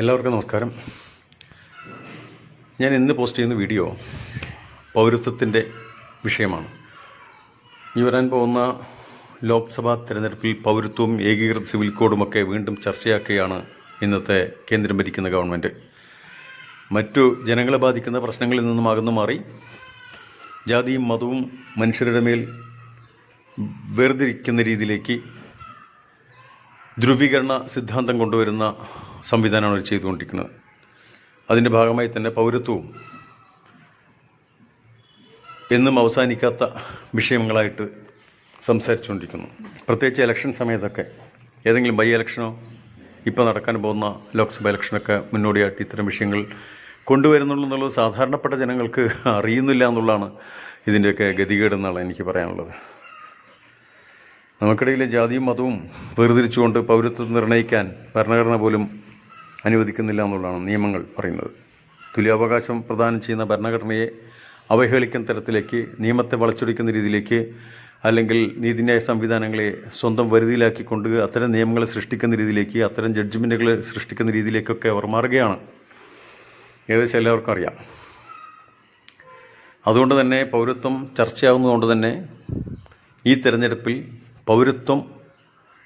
എല്ലാവർക്കും നമസ്കാരം. ഞാൻ ഇന്ന് പോസ്റ്റ് ചെയ്യുന്ന വീഡിയോ പൗരത്വത്തിന്റെ വിഷയമാണ്. ഈ വരാൻ പോകുന്ന ലോക്സഭാ തെരഞ്ഞെടുപ്പിൽ പൗരത്വവും ഏകീകൃത സിവിൽ കോഡുമൊക്കെ വീണ്ടും ചർച്ചയാക്കുകയാണ് ഇന്നത്തെ കേന്ദ്രം ഭരിക്കുന്ന ഗവൺമെന്റ് മറ്റു ജനങ്ങളെ ബാധിക്കുന്ന പ്രശ്നങ്ങളിൽ നിന്നും അകന്നു മാറി ജാതിയും മതവും മനുഷ്യരുടെ മേൽ വേർതിരിക്കുന്ന രീതിയിലേക്ക് ധ്രുവീകരണ സിദ്ധാന്തം കൊണ്ടുവരുന്ന സംവിധാനമാണ് അവർ ചെയ്തുകൊണ്ടിരിക്കുന്നത്. അതിന്റെ ഭാഗമായി തന്നെ പൗരത്വവും എന്നും അവസാനിക്കാത്ത വിഷയങ്ങളായിട്ട് സംസാരിച്ചുകൊണ്ടിരിക്കുന്നു. പ്രത്യേകിച്ച് ഇലക്ഷൻ സമയത്തൊക്കെ ഏതെങ്കിലും ബൈ ഇലക്ഷനോ ഇപ്പോൾ നടക്കാൻ പോകുന്ന ലോക്സഭ ഇലക്ഷനൊക്കെ മുന്നോടിയായിട്ട് ഇത്തരം വിഷയങ്ങൾ കൊണ്ടുവരുന്നുള്ളൂ എന്നുള്ളത് സാധാരണപ്പെട്ട ജനങ്ങൾക്ക് അറിയുന്നില്ല എന്നുള്ളതാണ് ഇതിന്റെയൊക്കെ ഗതികേടെന്നാണ് എനിക്ക് പറയാനുള്ളത്. നമുക്കിടയിലെ ജാതിയും മതവും വേർതിരിച്ചുകൊണ്ട് പൗരത്വം നിർണയിക്കാൻ ഭരണഘടന പോലും അനുവദിക്കുന്നില്ല എന്നുള്ളതാണ് നിയമങ്ങൾ പറയുന്നത്. തുല്യാവകാശം പ്രദാനം ചെയ്യുന്ന ഭരണഘടനയെ അവഹേളിക്കുന്ന തരത്തിലേക്ക് നിയമത്തെ വളച്ചൊടിക്കുന്ന രീതിയിലേക്ക് അല്ലെങ്കിൽ നീതിന്യായ സംവിധാനങ്ങളെ സ്വന്തം വരുതിയിലാക്കിക്കൊണ്ട് അത്തരം നിയമങ്ങളെ സൃഷ്ടിക്കുന്ന രീതിയിലേക്ക് അത്തരം ജഡ്ജ്മെന്റുകളെ സൃഷ്ടിക്കുന്ന രീതിയിലേക്കൊക്കെ അവർ മാറുകയാണ്. ഏകദേശം എല്ലാവർക്കും അറിയാം. അതുകൊണ്ട് തന്നെ പൗരത്വം ചർച്ചയാവുന്നതുകൊണ്ട് തന്നെ ഈ തെരഞ്ഞെടുപ്പിൽ പൗരത്വം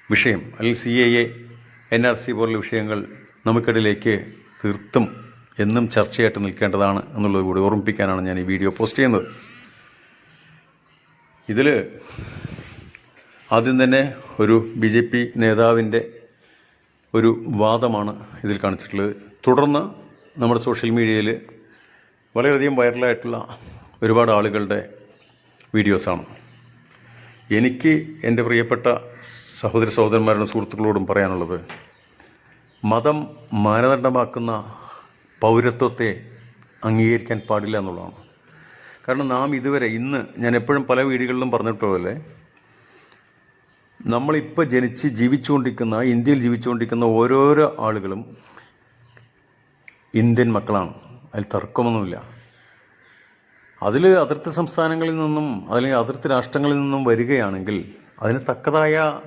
വിഷയം അല്ലെങ്കിൽ C A A N R C പോലുള്ള വിഷയങ്ങൾ നമുക്കിടയിലേക്ക് തീർത്തും എന്നും ചർച്ചയായിട്ട് നിൽക്കേണ്ടതാണ് എന്നുള്ളത് കൂടി ഓർമ്മിപ്പിക്കാനാണ് ഞാൻ ഈ വീഡിയോ പോസ്റ്റ് ചെയ്യുന്നത്. ഇതിൽ ആദ്യം തന്നെ ഒരു ബി ജെ പി നേതാവിന്റെ ഒരു വാദമാണ് ഇതിൽ കാണിച്ചിട്ടുള്ളത്. തുടർന്ന് നമ്മുടെ സോഷ്യൽ മീഡിയയിൽ വളരെയധികം വൈറലായിട്ടുള്ള ഒരുപാട് ആളുകളുടെ വീഡിയോസാണ്. എനിക്ക് എന്റെ പ്രിയപ്പെട്ട സഹോദര സഹോദരന്മാരുടെ സുഹൃത്തുക്കളോടും പറയാനുള്ളത് മതം മാനദണ്ഡമാക്കുന്ന പൗരത്വത്തെ അംഗീകരിക്കാൻ പാടില്ല എന്നുള്ളതാണ്. കാരണം നാം ഇതുവരെ ഇന്ന് ഞാൻ എപ്പോഴും പല വീടുകളിലും പറഞ്ഞിട്ടുപോലെ നമ്മളിപ്പോൾ ജനിച്ച് ജീവിച്ചുകൊണ്ടിരിക്കുന്ന ഇന്ത്യയിൽ ജീവിച്ചുകൊണ്ടിരിക്കുന്ന ഓരോരോ ആളുകളും ഇന്ത്യൻ മക്കളാണ്. അതിൽ തർക്കമൊന്നുമില്ല. അതിൽ അതിർത്തി സംസ്ഥാനങ്ങളിൽ നിന്നും അല്ലെങ്കിൽ അതിർത്തി രാഷ്ട്രങ്ങളിൽ നിന്നും വരികയാണെങ്കിൽ അതിന് തക്കതായ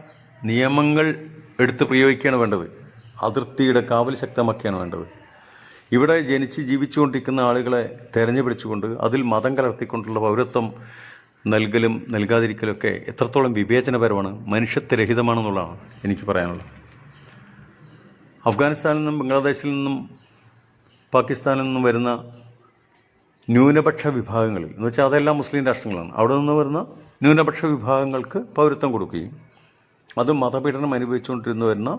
നിയമങ്ങൾ എടുത്ത് പ്രയോഗിക്കുകയാണ് വേണ്ടത്. അതിർത്തിയുടെ കാവൽ ശക്തമാക്കുകയാണ് വേണ്ടത്. ഇവിടെ ജനിച്ച് ജീവിച്ചുകൊണ്ടിരിക്കുന്ന ആളുകളെ തെരഞ്ഞുപിടിച്ചുകൊണ്ട് അതിൽ മതം കലർത്തിക്കൊണ്ടുള്ള പൗരത്വം നൽകലും നൽകാതിരിക്കലൊക്കെ എത്രത്തോളം വിവേചനപരമാണ് മനുഷ്യത്വരഹിതമാണെന്നുള്ളതാണ് എനിക്ക് പറയാനുള്ളത്. അഫ്ഗാനിസ്ഥാനിൽ നിന്നും ബംഗ്ലാദേശിൽ നിന്നും പാകിസ്ഥാനിൽ നിന്നും വരുന്ന ന്യൂനപക്ഷ വിഭാഗങ്ങളിൽ എന്ന് വെച്ചാൽ അതെല്ലാം മുസ്ലിം രാഷ്ട്രങ്ങളാണ്. അവിടെ നിന്ന് വരുന്ന ന്യൂനപക്ഷ വിഭാഗങ്ങൾക്ക് പൗരത്വം കൊടുക്കുകയും അത് മതപീഡനം അനുഭവിച്ചുകൊണ്ടിരുന്നു വരുന്ന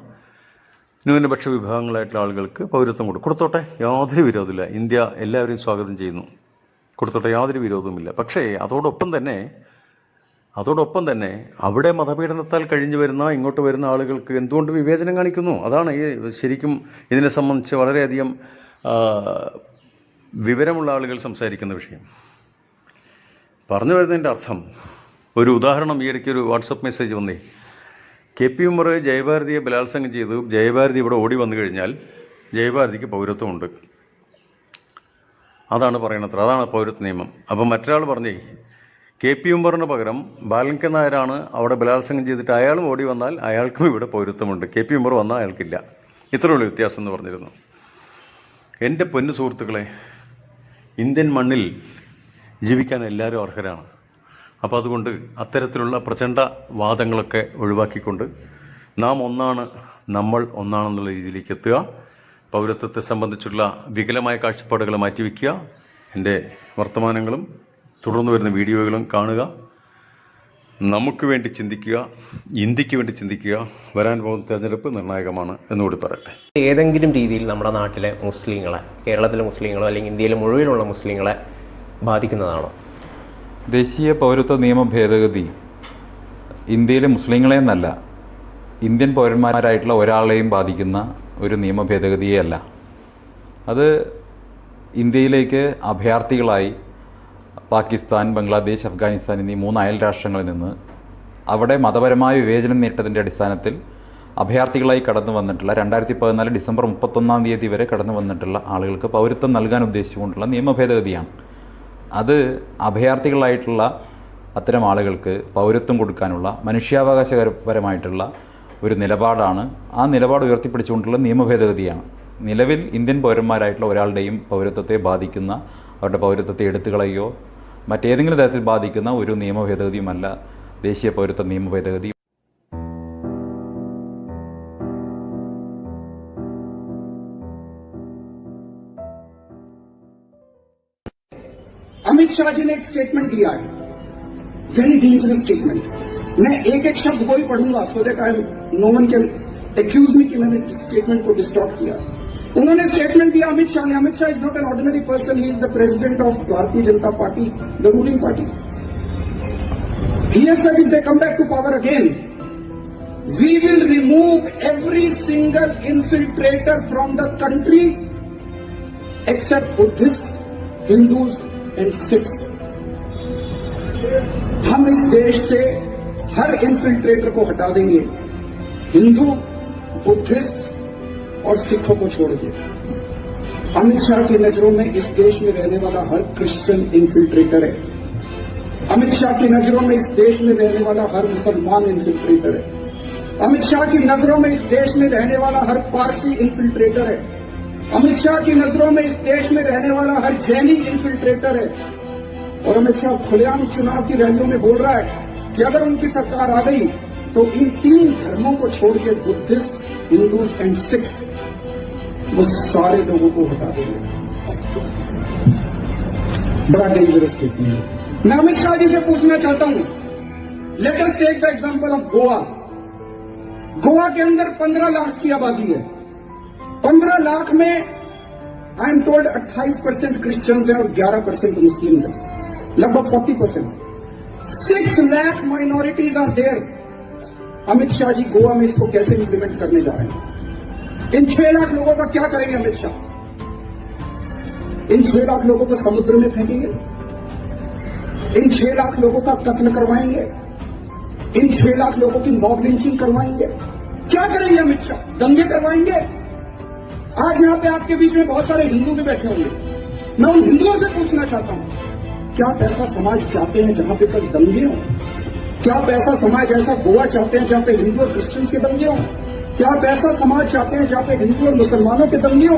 ന്യൂനപക്ഷ വിഭാഗങ്ങളായിട്ടുള്ള ആളുകൾക്ക് പൗരത്വം കൊടുക്കും. കൊടുത്തോട്ടെ യാതൊരു വിരോധമില്ല. ഇന്ത്യ എല്ലാവരെയും സ്വാഗതം ചെയ്യുന്നു. കൊടുത്തോട്ടെ യാതൊരു വിരോധവുമില്ല. പക്ഷേ അതോടൊപ്പം തന്നെ അതോടൊപ്പം തന്നെ അവിടെ മതപീഡനത്താൽ കഴിഞ്ഞു വരുന്ന ഇങ്ങോട്ട് വരുന്ന ആളുകൾക്ക് എന്തുകൊണ്ട് വിവേചനം കാണിക്കുന്നു? അതാണ് ഈ ശരിക്കും ഇതിനെ സംബന്ധിച്ച് വളരെയധികം വിവരമുള്ള ആളുകൾ സംസാരിക്കുന്ന വിഷയം. പറഞ്ഞു വരുന്നതിന്റെ അർത്ഥം ഒരു ഉദാഹരണം ഈ ഇടയ്ക്ക് ഒരു വാട്സപ്പ് മെസ്സേജ് വന്നേ. കെ പി ഉമ്മർ ജയഭാരതിയെ ബലാത്സംഗം ചെയ്തു. ജയഭാരതി ഇവിടെ ഓടി വന്നു കഴിഞ്ഞാൽ ജയഭാരതിക്ക് പൗരത്വമുണ്ട്. അതാണ് പറയണത്ര അതാണ് പൗരത്വ നിയമം. അപ്പം മറ്റൊരാൾ പറഞ്ഞേ കെ പി ഉമ്മറിന് പകരം ബാലൻക നായരാണ് അവിടെ ബലാത്സംഗം ചെയ്തിട്ട് അയാളും ഓടി വന്നാൽ അയാൾക്കും ഇവിടെ പൗരത്വമുണ്ട്. കെ പി ഉമ്മർ വന്നാൽ അയാൾക്കില്ല. ഇത്രയുള്ള വ്യത്യാസം എന്ന് പറഞ്ഞിരുന്നു. എന്റെ പൊന്നു സുഹൃത്തുക്കളെ ഇന്ത്യൻ മണ്ണിൽ ജീവിക്കാൻ എല്ലാവരും അർഹരാണ്. അപ്പോൾ അതുകൊണ്ട് അത്തരത്തിലുള്ള പ്രചണ്ഡ വാദങ്ങളൊക്കെ ഒഴിവാക്കിക്കൊണ്ട് നാം ഒന്നാണ് നമ്മൾ ഒന്നാണെന്നുള്ള രീതിയിലേക്ക് എത്തുക. പൗരത്വത്തെ സംബന്ധിച്ചുള്ള വികലമായ കാഴ്ചപ്പാടുകൾ മാറ്റിവെക്കുക. എന്റെ വർത്തമാനങ്ങളും തുടർന്ന് വരുന്ന വീഡിയോകളും കാണുക. നമുക്ക് വേണ്ടി ചിന്തിക്കുക ഇന്ത്യയ്ക്ക് വേണ്ടി ചിന്തിക്കുക വരാൻ പോകുന്ന തെരഞ്ഞെടുപ്പ് നിർണായകമാണ് എന്നുകൂടി പറയട്ടെ. ഏതെങ്കിലും രീതിയിൽ നമ്മുടെ നാട്ടിലെ മുസ്ലിങ്ങളെ കേരളത്തിലെ മുസ്ലിങ്ങളോ അല്ലെങ്കിൽ ഇന്ത്യയിലെ മുഴുവനുള്ള മുസ്ലിങ്ങളെ ബാധിക്കുന്നതാണോ? ദേശീയ പൗരത്വ നിയമ ഭേദഗതി ഇന്ത്യയിലെ മുസ്ലിങ്ങളെ എന്നല്ല ഇന്ത്യൻ പൗരന്മാരായിട്ടുള്ള ഒരാളെയും ബാധിക്കുന്ന ഒരു നിയമ ഭേദഗതിയേ അല്ല. അത് ഇന്ത്യയിലേക്ക് അഭയാർത്ഥികളായി പാകിസ്ഥാൻ ബംഗ്ലാദേശ് അഫ്ഗാനിസ്ഥാൻ എന്നീ മൂന്ന് അയൽ രാഷ്ട്രങ്ങളിൽ നിന്ന് അവിടെ മതപരമായ വിവേചനം നേരിട്ടതിന്റെ അടിസ്ഥാനത്തിൽ അഭയാർത്ഥികളായി കടന്നു വന്നിട്ടുള്ള രണ്ടായിരത്തി പതിനാല് ഡിസംബർ മുപ്പത്തൊന്നാം തീയതി വരെ കടന്നു വന്നിട്ടുള്ള ആളുകൾക്ക് പൗരത്വം നൽകാൻ ഉദ്ദേശിച്ചുകൊണ്ടുള്ള നിയമ ഭേദഗതിയാണ് അത് അഭയാർത്ഥികളായിട്ടുള്ള അത്തരം ആളുകൾക്ക് പൗരത്വം കൊടുക്കാനുള്ള മനുഷ്യാവകാശപരമായിട്ടുള്ള ഒരു നിലപാടാണ്. ആ നിലപാട് ഉയർത്തിപ്പിടിച്ചുകൊണ്ടുള്ള നിയമ ഭേദഗതിയാണ് നിലവിൽ ഇന്ത്യൻ പൗരന്മാരായിട്ടുള്ള ഒരാളുടെയും പൗരത്വത്തെ ബാധിക്കുന്ന അവരുടെ പൗരത്വത്തെ എടുത്തു കളയോ മറ്റേതെങ്കിലും തരത്തിൽ ബാധിക്കുന്ന ഒരു നിയമ ഭേദഗതിയുമല്ല ദേശീയ പൗരത്വ നിയമ ഭേദഗതി अमित शाह जी ने एक स्टेटमेंट दिया है वेरी डेंजरस स्टेटमेंट मैं एक एक शब्द वो ही पढ़ूंगा so that I no one can accuse me कि मैंने स्टेटमेंट को डिस्टॉर्ट किया उन्होंने स्टेटमेंट दिया अमित शाह ने Amit Shah is not an ordinary person he is the president of Bharatiya Janata Party the ruling party he has said if they come back to power again we will remove every single infiltrator from the country except Buddhists, Hindus and Sikhs. हम इस देश से हर इंफिल्ट्रेटर को हटा देंगे Hindu Buddhist और सिखों को छोड़ के अमित शाह की नज़रों में इस देश में रहने वाला हर क्रिश्चियन इन्फिल्ट्रेटर है। अमित शाह की नज़रों में इस देश में रहने वाला हर मुसलमान इन्फिल्ट्रेटर है। अमित शाह की नज़रों में इस देश में रहने वाला हर पारसी इन्फिल्ट्रेटर है। अमित शाह की नज़रों में इस देश में रहने वाला हर जैनी इन्फिल्ट्रेटर है। और अमित शाह खुलेआम चुनाव की रैलियों में बोल रहा है कि अगर उनकी सरकार आ गई तो इन तीन धर्मों को छोड़ के बुद्धिस्ट हिंदूज एंड सिख्स वो सारे लोगों को हटा देंगे बड़ा डेंजरस स्टेटमेंट है। मैं अमित शाह जी से पूछना चाहता हूँ। Let us take the example of Goa Goa के अंदर 15 लाख की आबादी है। 15 लाख में I am told 28 percent Christians हैं और 11 परसेंट मुस्लिम हैं। लगभग 40 percent. Six lakh minorities are there Amit Shah ji Goa में इसको कैसे इंप्लीमेंट करने जा रहे हैं? इन छह लाख लोगों का क्या करेंगे अमित शाह इन छह लाख लोगों को समुद्र में फेंकेंगे? इन छह लाख लोगों का कत्ल करवाएँगे? इन छह लाख लोगों की मॉब लिंचिंग करवाएँगे? क्या करेंगे अमित शाह दंगे करवाएँगे? आज यहाँ पे आपके बीच में बहुत सारे हिंदू भी बैठे होंगे। मैं उन हिंदुओं से पूछना चाहता हूँ, क्या ऐसा समाज चाहते हैं जहाँ पे कल दंगे हों? क्या ऐसा समाज ऐसा गोवा चाहते हैं जहाँ पे हिंदू और क्रिश्चियंस के दंगे हों? क्या आप ऐसा समाज चाहते हैं जहाँ पे हिंदू और मुसलमानों के दंगे हों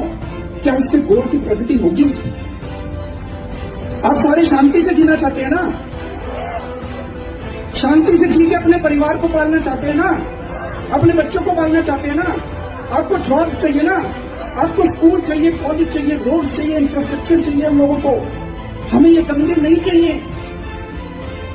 क्या इससे गोर की प्रगति होगी? आप सारे शांति से जीना चाहते हैं ना? शांति से जी के अपने परिवार को पालना चाहते हैं ना? अपने बच्चों को पालना चाहते हैं ना? आपको जॉब चाहिए ना? आपको स्कूल चाहिए कॉलेज चाहिए रोड चाहिए इंफ्रास्ट्रक्चर चाहिए हम लोगों को। हमें ये दंगे नहीं चाहिए।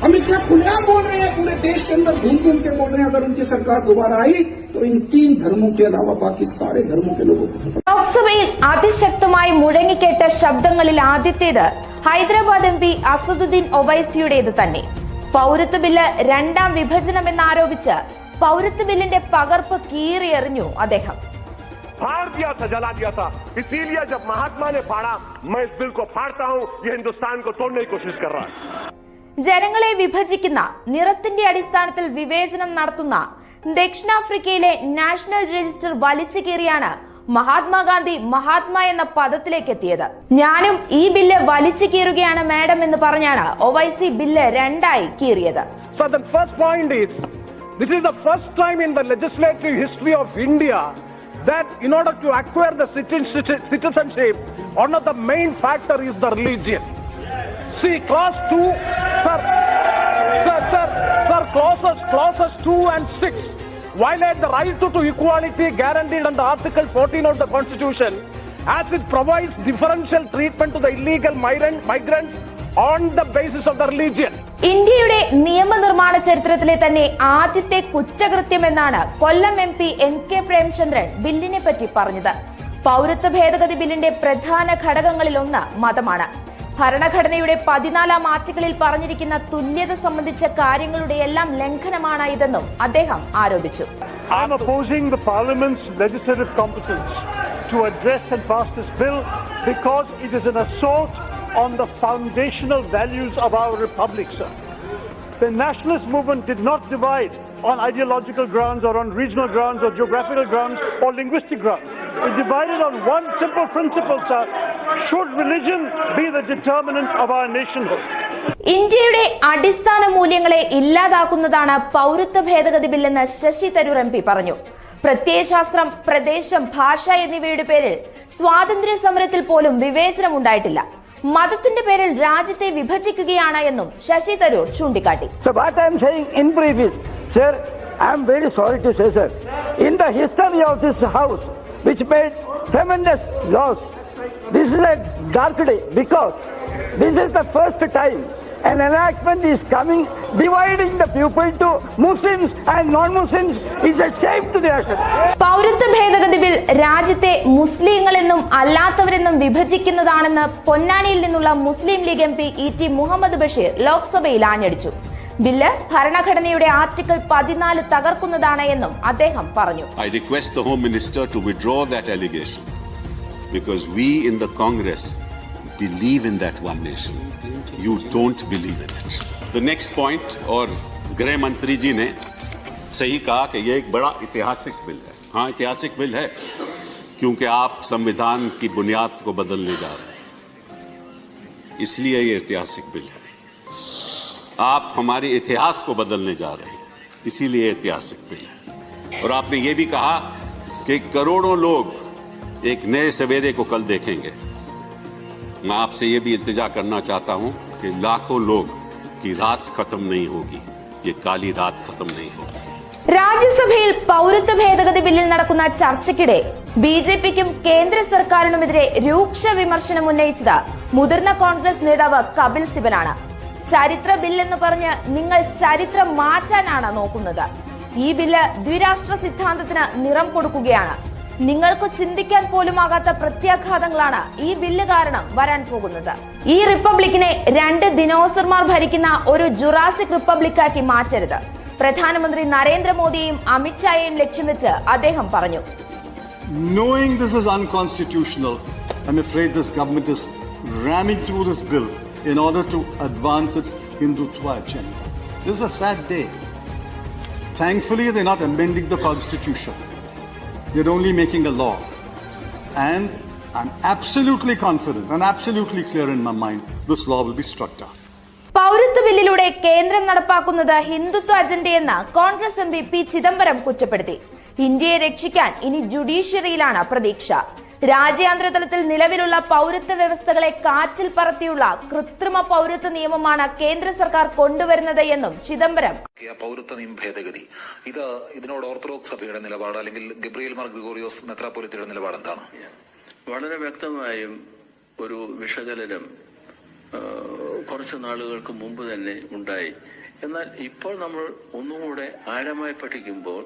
अमित शाह खुलेआम बोल रहे हैं पूरे देश के अंदर घूम घूम के बोल रहे हैं अगर उनकी सरकार दोबारा आई तो इन तीन धर्मों के अलावा बाकी सारे धर्मों के लोगों को ലോക്സഭയിൽ അതിശക്തമായി മുഴങ്ങിക്കേട്ട ശബ്ദങ്ങളിൽ ആദ്യത്തേത് ഹൈദരാബാദ് എം പി അസദുദ്ദീൻ ഒവൈസിയുടേത് തന്നെ പൗരത്വ ബില്ല് രണ്ടാം വിഭജനമെന്നാരോപിച്ച് പൗരത്വ ബില്ലിന്റെ പകർപ്പ് കീറിയെറിഞ്ഞു അദ്ദേഹം फाड़ दिया था जला दिया था इसीलिए जब महात्मा ने फाड़ा मैं इस बिल को फाड़ता हूं ये हिंदुस्तान को तोड़ने की कोशिश कर रहा है ജനങ്ങളെ വിഭജിക്കുന്ന നിറത്തിന്റെ അടിസ്ഥാനത്തിൽ വിവേചനം നടത്തുന്ന ദക്ഷിണാഫ്രിക്കയിലെ നാഷണൽ രജിസ്റ്റർ വലിച്ചു കീറിയാണ് മഹാത്മാഗാന്ധി മഹാത്മാ എന്ന പദത്തിലേക്ക് എത്തിയത് ഞാനും ഈ ബില്ല് വലിച്ചു കീറുകയാണ് മാഡം എന്ന് പറഞ്ഞാണ് ഒവൈസി ബില്ല് രണ്ടായി കീറിയത് That in order to acquire the citizenship, one of the main factors is the religion. Yes. See, class 2, sir, sir, sir, sir, clauses, clauses 2 and 6 violate the right to, equality guaranteed under Article 14 of the Constitution as it provides differential treatment to the illegal migrant, migrants on the basis of the religion. ഇന്ത്യയുടെ നിയമനിർമ്മാണ ചരിത്രത്തിലെ തന്നെ ആദ്യത്തെ കുറ്റകൃത്യമെന്നാണ് Kollam M P N K Premachandran ബില്ലിനെ പറ്റി പറഞ്ഞത് പൗരത്വ ഭേദഗതി ബില്ലിന്റെ പ്രധാന ഘടകങ്ങളിലൊന്ന് മതമാണ് ഭരണഘടനയുടെ പതിനാലാം ആർട്ടിക്കിളിൽ പറഞ്ഞിരിക്കുന്ന തുല്യത സംബന്ധിച്ച കാര്യങ്ങളുടെ എല്ലാം ലംഘനമാണ് ഇതെന്നും അദ്ദേഹം ആരോപിച്ചു I'm opposing the Parliament's legislative competence to address and pass this bill because it is an assault on the foundational values of our republic, sir. The nationalist movement did not divide on ideological grounds or on regional grounds or geographical grounds or linguistic grounds. It divided on one simple principle, sir. Should religion be the determinant of our nationhood? ഇന്ത്യയുടെ അടിസ്ഥാന മൂല്യങ്ങളെ ഇല്ലാതാക്കുന്നതാണ് പൗരത്വ ഭേദഗതി ബില്ലെന്ന് Shashi Tharoor M P പറഞ്ഞു പ്രത്യയശാസ്ത്രം പ്രദേശം ഭാഷ എന്നിവയുടെ പേരിൽ സ്വാതന്ത്ര്യ സമരത്തിൽ പോലും വിവേചനം ഉണ്ടായിട്ടില്ല മതത്തിന്റെ പേരിൽ രാജ്യത്തെ വിഭജിക്കുകയാണ് എന്നും ശശി തരൂർ ചൂണ്ടിക്കാട്ടി So what I am saying in brief sir, I am very sorry to say, sir, in the history of this house, which made tremendous loss, this is a dark day because this is the first time an enactment is coming dividing the people to Muslims and non-Muslims is a shame to the nation. പൗരത്വ ഭേദഗതി bill രാജ്യത്തെ മുസ്ലിങ്ങളെന്നും അല്ലാത്തവരെന്നും വിഭജിക്കുന്നതാണെന്ന് പൊന്നാനിയിൽ നിന്നുള്ള Muslim League M P E T Muhammad Basheer ലോക്സഭയിൽ ആഞ്ഞടിച്ചു bill ഭരണഘടനയുടെ article പതിനാല് തകർക്കുന്നതാണ് എന്നും അദ്ദേഹം പറഞ്ഞു I request the Home Minister to withdraw that allegation because we in the Congress believe in that one nation. You don't believe in it. The next point, और गृह मंत्री जी ने सही कहा कि यह एक बड़ा ऐतिहासिक बिल है हाँ ऐतिहासिक बिल है क्योंकि आप संविधान की बुनियाद को बदलने जा रहे हैं इसलिए ये ऐतिहासिक बिल है आप हमारे इतिहास को बदलने जा रहे हैं इसीलिए ऐतिहासिक बिल है और आपने ये भी कहा कि करोड़ों लोग एक नए सवेरे को कल देखेंगे मैं आपसे ये भी इल्तिजा करना चाहता हूं कि लाखों लोग की रात खत्म नहीं होगी ये काली रात खत्म नहीं होगी രാജ്യസഭയിൽ പൗരത്വ ഭേദഗതി ബില്ലിൽ നടക്കുന്ന ചർച്ചയ്ക്കിടെ ബി ജെ പിക്കും കേന്ദ്ര സർക്കാരിനുമെതിരെ രൂക്ഷ വിമർശനം ഉന്നയിച്ചത് മുതിർന്ന കോൺഗ്രസ് നേതാവ് കപിൽ സിബനാണ് ചരിത്ര ബിൽ എന്ന് പറഞ്ഞ് നിങ്ങൾ ചരിത്രം മാറ്റാനാണ് നോക്കുന്നത്. ഈ ബില്ല് ദ്വിരാഷ്ട്ര സിദ്ധാന്തത്തിന് നിറം കൊടുക്കുകയാണ്. നിങ്ങൾക്ക് ചിന്തിക്കാൻ പോലും ആകാത്ത പ്രത്യാഘാതങ്ങളാണ് ഈ ബില്ല് കാരണം വരാൻ പോകുന്നത്. ഈ റിപ്പബ്ലിക്കിനെ രണ്ട് ദിനോസർമാർ ഭരിക്കുന്ന ഒരു ജുറാസിക് റിപ്പബ്ലിക്കാക്കി മാറ്റരുത്. പ്രധാനമന്ത്രി നരേന്ദ്രമോദിയെയും അമിത്ഷായെയും ലക്ഷ്യം വെച്ച് അദ്ദേഹം പറഞ്ഞു. Knowing this is unconstitutional, I'm afraid this government is ramming through this bill. In order to advance its Hindutva agenda. This is a sad day. Thankfully, they're not amending the constitution. They're only making a law. And I'm absolutely confident and absolutely clear in my mind this law will be struck down. പൗരത്വ ബില്ലിലൂടെ കേന്ദ്രം നടപ്പാക്കുന്നത് ഹിന്ദുത്വ അജണ്ടയെന്ന് Congress M P Chidambaram കുറ്റപ്പെടുത്തി ഇന്ത്യയെ രക്ഷിക്കാൻ ഇനി ജുഡീഷ്യറിയിലാണ് പ്രതീക്ഷ രാജ്യാന്തര തലത്തിൽ നിലവിലുള്ള പൗരത്വ വ്യവസ്ഥകളെ കാറ്റിൽ പറത്തിയുള്ള കൃത്രിമ പൗരത്വ നിയമമാണ് കേന്ദ്ര സർക്കാർ കൊണ്ടുവരുന്നത് എന്നും ചിദംബരം. പൗരത്വ നിയമ ഭേദഗതി ഇത് ഇതിനോട് ഓർത്തഡോക്സ് സഭയുടെ നിലപാട് അല്ലെങ്കിൽ ഗബ്രിയേൽ മാർ ഗ്രിഗോറിയോസ് മെത്രാപോലിത്തയുടെ നിലപാട് എന്താണ്? വളരെ വ്യക്തമായും ഒരു വിഷകലനം ആ, കുറച്ച് നാളുകൾക്ക് മുമ്പ് തന്നെ ഉണ്ടായി. എന്നാൽ ഇപ്പോൾ നമ്മൾ ഒന്നുകൂടെ ആഴമായി പഠിക്കുമ്പോൾ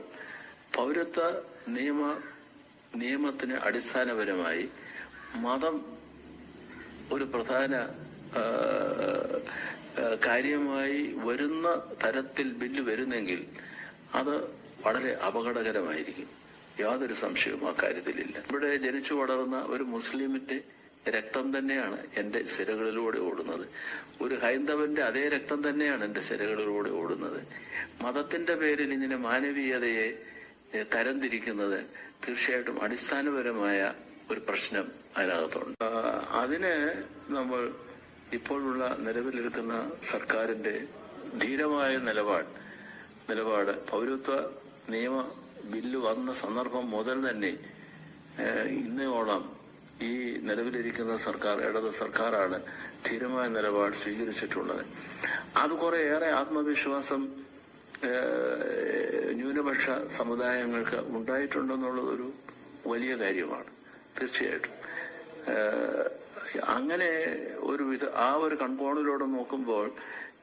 പൗരത്വ നിയമ നിയമത്തിന് അടിസ്ഥാനപരമായി മതം ഒരു പ്രധാന കാര്യമായി വരുന്ന തരത്തിൽ ബില്ല് വരുന്നെങ്കിൽ അത് വളരെ അപകടകരമായിരിക്കും. യാതൊരു സംശയവും ആ കാര്യത്തിലില്ല. ഇവിടെ ജനിച്ചു വളർന്ന ഒരു മുസ്ലിമിന്റെ രക്തം തന്നെയാണ് എന്റെ സിരകളിലൂടെ ഓടുന്നത്. ഒരു ഹൈന്ദവന്റെ അതേ രക്തം തന്നെയാണ് എന്റെ സിരകളിലൂടെ ഓടുന്നത്. മതത്തിന്റെ പേരിൽ ഇങ്ങനെ മാനവീയതയെ തരംതിരിക്കുന്നത് തീർച്ചയായിട്ടും അടിസ്ഥാനപരമായ ഒരു പ്രശ്നം അതിനകത്തുണ്ട്. അതിന് നമ്മൾ ഇപ്പോഴുള്ള നിലവിലിരിക്കുന്ന സർക്കാരിന്റെ ധീരമായ നിലപാട് നിലപാട് പൗരത്വ നിയമ ബില്ല് വന്ന സന്ദർഭം മുതൽ തന്നെ ഇന്നോളം ഈ നിലവിലിരിക്കുന്ന സർക്കാർ ഇടത് സർക്കാരാണ് ധീരമായ നിലപാട് സ്വീകരിച്ചിട്ടുള്ളത്. അത് കുറെ ഏറെ ആത്മവിശ്വാസം ന്യൂനപക്ഷ സമുദായങ്ങൾക്ക് ഉണ്ടായിട്ടുണ്ടെന്നുള്ളത് ഒരു വലിയ കാര്യമാണ്. തീർച്ചയായിട്ടും. ഏഹ്, അങ്ങനെ ഒരു വിധ ആ ഒരു കൺകോണിലൂടെ നോക്കുമ്പോൾ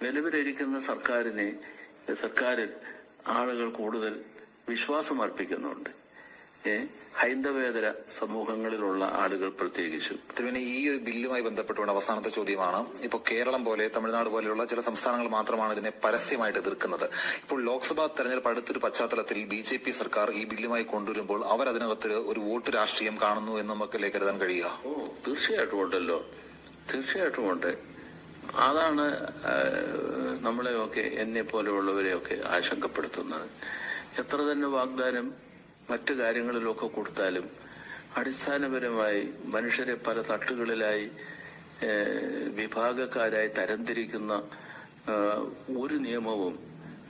നിലവിലിരിക്കുന്ന സർക്കാരിനെ സർക്കാരിൽ ആളുകൾ കൂടുതൽ വിശ്വാസം അർപ്പിക്കുന്നുണ്ട്. ഏ ഹൈന്ദവേതര സമൂഹങ്ങളിലുള്ള ആളുകൾ പ്രത്യേകിച്ചും. തിരുവിനെ ഈ ഒരു ബില്ലുമായി ബന്ധപ്പെട്ടുകൊണ്ട് അവസാനത്തെ ചോദ്യമാണ്. ഇപ്പോൾ കേരളം പോലെ തമിഴ്നാട് പോലെയുള്ള ചില സംസ്ഥാനങ്ങൾ മാത്രമാണ് ഇതിനെ പരസ്യമായിട്ട് എതിർക്കുന്നത്. ഇപ്പോൾ ലോക്സഭാ തെരഞ്ഞെടുപ്പ് അടുത്തൊരു പശ്ചാത്തലത്തിൽ ബി ജെ പി സർക്കാർ ഈ ബില്ലുമായി കൊണ്ടുവരുമ്പോൾ അവർ അതിനകത്ത് ഒരു വോട്ട് രാഷ്ട്രീയം കാണുന്നു എന്ന് നമുക്ക് കരുതാൻ കഴിയുക? തീർച്ചയായിട്ടും ഉണ്ടല്ലോ. തീർച്ചയായിട്ടും ഉണ്ട്. അതാണ് നമ്മളെയൊക്കെ എന്നെ പോലെയുള്ളവരെയൊക്കെ ആശങ്കപ്പെടുത്തുന്നത്. എത്ര തന്നെ വാഗ്ദാനം മറ്റു കാര്യങ്ങളിലൊക്കെ കൊടുത്താലും അടിസ്ഥാനപരമായി മനുഷ്യരെ പല തട്ടുകളിലായി വിഭാഗക്കാരായി തരംതിരിക്കുന്ന ഒരു നിയമവും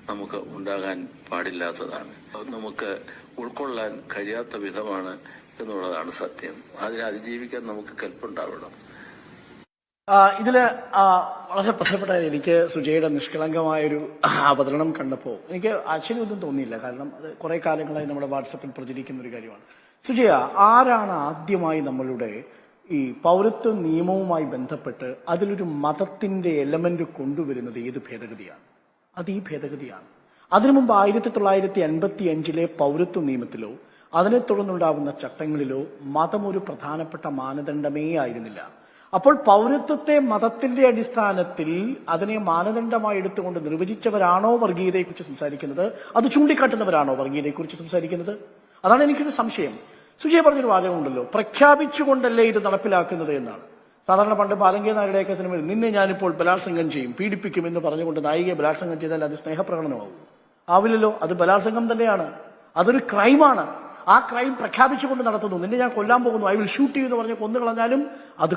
നമുക്ക് ഉണ്ടാകാൻ പാടില്ലാത്തതാണ്. നമുക്ക് ഉൾക്കൊള്ളാൻ കഴിയാത്ത വിധമാണ് എന്നുള്ളതാണ് സത്യം. അതിനെ അതിജീവിക്കാൻ നമുക്ക് കൽപ്പുണ്ടാവണം. ആ, വളരെ പ്രധാനപ്പെട്ട എനിക്ക് സുജയുടെ നിഷ്കളങ്കമായൊരു അവതരണം കണ്ടപ്പോൾ എനിക്ക് ആശ്ചര്യമൊന്നും തോന്നിയില്ല. കാരണം അത് കുറെ കാലങ്ങളായി നമ്മുടെ വാട്സപ്പിൽ പ്രചരിക്കുന്ന ഒരു കാര്യമാണ്. സുജയ ആരാണ് ആദ്യമായി നമ്മളുടെ ഈ പൗരത്വ നിയമവുമായി ബന്ധപ്പെട്ട് അതിലൊരു മതത്തിന്റെ എലമെന്റ് കൊണ്ടുവരുന്നത് ഏത് ഭേദഗതിയാണ്? അത് ഈ ഭേദഗതിയാണ്. അതിനു മുമ്പ് ആയിരത്തി തൊള്ളായിരത്തി അൻപത്തി അഞ്ചിലെ പൗരത്വ നിയമത്തിലോ അതിനെ തുടർന്നുണ്ടാവുന്ന ചട്ടങ്ങളിലോ മതം ഒരു പ്രധാനപ്പെട്ട മാനദണ്ഡമേ ആയിരുന്നില്ല. അപ്പോൾ പൗരത്വത്തെ മതത്തിന്റെ അടിസ്ഥാനത്തിൽ അതിനെ മാനദണ്ഡമായി എടുത്തുകൊണ്ട് നിർവചിച്ചവരാണോ വർഗീയതയെക്കുറിച്ച് സംസാരിക്കുന്നത്? അത് ചൂണ്ടിക്കാട്ടുന്നവരാണോ വർഗീയതയെക്കുറിച്ച് സംസാരിക്കുന്നത്? അതാണ് എനിക്കൊരു സംശയം. സുജയ പറഞ്ഞൊരു വാചകമുണ്ടല്ലോ. പ്രഖ്യാപിച്ചുകൊണ്ടല്ലേ ഇത് നടപ്പിലാക്കുന്നത് എന്നാണ്. സാധാരണ പണ്ട് പാലങ്കേ നായരുടെയൊക്കെ സിനിമയിൽ നിന്നെ ഞാനിപ്പോൾ ബലാത്സംഗം ചെയ്യും പീഡിപ്പിക്കും എന്ന് പറഞ്ഞുകൊണ്ട് നായികയെ ബലാത്സംഗം ചെയ്താൽ അത് സ്നേഹപ്രകടനമാവും. ആവില്ലല്ലോ. അത് ബലാത്സംഗം തന്നെയാണ്. അതൊരു ക്രൈമാണ്. ആ ക്രൈം പ്രഖ്യാപിച്ചുകൊണ്ട് നടത്തുന്നു. നിന്നെ ഞാൻ കൊല്ലാൻ പോകുന്നു. ഐ വിൽ ഷൂട്ട് ചെയ്യൂ എന്ന് പറഞ്ഞ് കൊന്നു കളഞ്ഞാലും അത്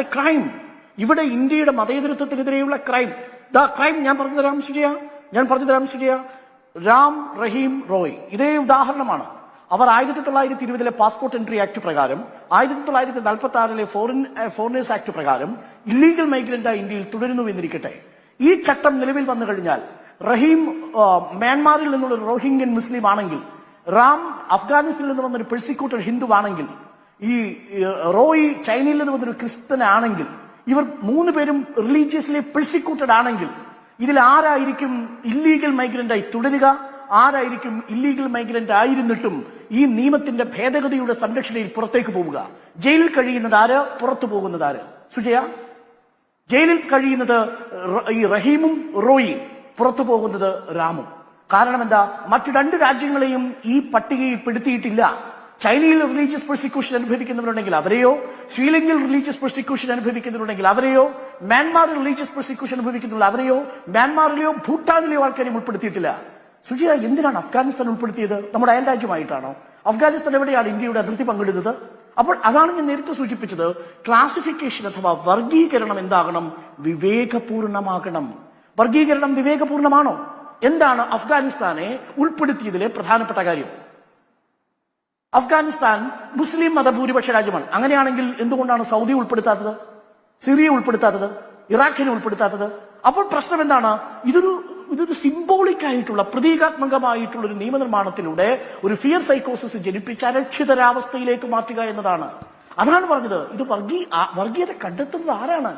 എ ക്രൈം ഇവിടെ ഇന്ത്യയുടെ മതേതരത്വത്തിനെതിരെയുള്ള ക്രൈം ദാ ക്രൈം ഞാൻ പറഞ്ഞു തരാം സുജയ ഞാൻ പറഞ്ഞു തരാം സുജയ രാം റഹീം റോയ്. ഇതേ ഉദാഹരണമാണ്. അവർ ആയിരത്തി തൊള്ളായിരത്തി ഇരുപതിലെ പാസ്പോർട്ട് എൻട്രി ആക്ട് പ്രകാരം ആയിരത്തി തൊള്ളായിരത്തി നാൽപ്പത്തി ആറിലെ ഫോറിൻ ഫോറിനേഴ്സ് ആക്ട് പ്രകാരം ഇല്ലീഗൽ മൈഗ്രന്റായി ഇന്ത്യയിൽ തുടരുന്നു എന്നിരിക്കട്ടെ. ഈ ചട്ടം നിലവിൽ വന്നു കഴിഞ്ഞാൽ റഹീം മ്യാൻമാറിൽ നിന്നുള്ള റോഹിംഗ്യൻ മുസ്ലിം ആണെങ്കിൽ റാം അഫ്ഗാനിസ്ഥാനിൽ നിന്ന് വന്നൊരു പെഴ്സിക്യൂട്ടർ ഹിന്ദു ആണെങ്കിൽ ഈ റോയി ചൈനയിൽ നിന്ന് വന്നൊരു ക്രിസ്ത്യൻ ആണെങ്കിൽ ഇവർ മൂന്ന് പേരും റിലീജിയസ്ലി പെഴ്സിക്യൂട്ടഡ് ആണെങ്കിൽ ഇതിൽ ആരായിരിക്കും ഇല്ലീഗൽ മൈഗ്രന്റ് ആയി തുടരുക? ആരായിരിക്കും ഇല്ലീഗൽ മൈഗ്രന്റ് ആയിരുന്നിട്ടും ഈ നിയമത്തിന്റെ ഭേദഗതിയുടെ സംരക്ഷണയിൽ പുറത്തേക്ക് പോവുക. ജയിലിൽ കഴിയുന്നത് ആര്? പുറത്തു പോകുന്നത് ആര്? സുജയ? ജയിലിൽ കഴിയുന്നത് ഈ റഹീമും റോയിയും. പുറത്തു പോകുന്നത് രാമും കാരണം എന്താ? മറ്റു രണ്ട് രാജ്യങ്ങളെയും ഈ പട്ടികയിൽ പെടുത്തിയിട്ടില്ല. ചൈനയിൽ റിലീജിയസ് പ്രോസിക്യൂഷൻ അനുഭവിക്കുന്നവരുണ്ടെങ്കിൽ അവരെയോ? ശ്രീലങ്കയിൽ റിലീജിയസ് പ്രോസിക്യൂഷൻ അനുഭവിക്കുന്നവരുണ്ടെങ്കിൽ അവരെയോ? മ്യാൻമാറിൽ റിലീജിയസ് പ്രോസിക്യൂഷൻ അനുഭവിക്കുന്നുള്ള അവരെയോ? മ്യാൻമാറിലെയോ? ഭൂട്ടാനിലെയോ ആൾക്കാരെയും ഉൾപ്പെടുത്തിയിട്ടില്ല. സുജിത എന്തിനാണ് അഫ്ഗാനിസ്ഥാൻ ഉൾപ്പെടുത്തിയത്? നമ്മുടെ അയൽ രാജ്യമായിട്ടാണോ? അഫ്ഗാനിസ്ഥാൻ എവിടെയാണ് ഇന്ത്യയുടെ അതിർത്തി പങ്കിടുന്നത്? അപ്പോൾ അതാണ് ഞാൻ നേരത്തെ സൂചിപ്പിച്ചത്. ക്ലാസിഫിക്കേഷൻ അഥവാ വർഗീകരണം എന്താകണം? വിവേകപൂർണമാകണം. വർഗീകരണം വിവേകപൂർണമാണോ? എന്താണ് അഫ്ഗാനിസ്ഥാനെ ഉൾപ്പെടുത്തിയതിലെ പ്രധാനപ്പെട്ട കാര്യം? അഫ്ഗാനിസ്ഥാൻ മുസ്ലിം മതഭൂരിപക്ഷ രാജ്യമാണ്. അങ്ങനെയാണെങ്കിൽ എന്തുകൊണ്ടാണ് സൗദി ഉൾപ്പെടുത്താത്തത്? സിറിയ ഉൾപ്പെടുത്താത്തത്? ഇറാഖിനെ ഉൾപ്പെടുത്താത്തത്? അപ്പോൾ പ്രശ്നം എന്താണ്? ഇതൊരു ഇതൊരു സിംബോളിക് ആയിട്ടുള്ള പ്രതീകാത്മകമായിട്ടുള്ള ഒരു നിയമനിർമ്മാണത്തിലൂടെ ഒരു ഫിയർ സൈക്കോസിസ് ജനിപ്പിച്ച് അരക്ഷിതരാവസ്ഥയിലേക്ക് മാറ്റുക എന്നതാണ്. അതാണ് പറഞ്ഞത്. ഇത് വർഗീ വർഗീയത കണ്ടെത്തുന്നത് ആരാണ്?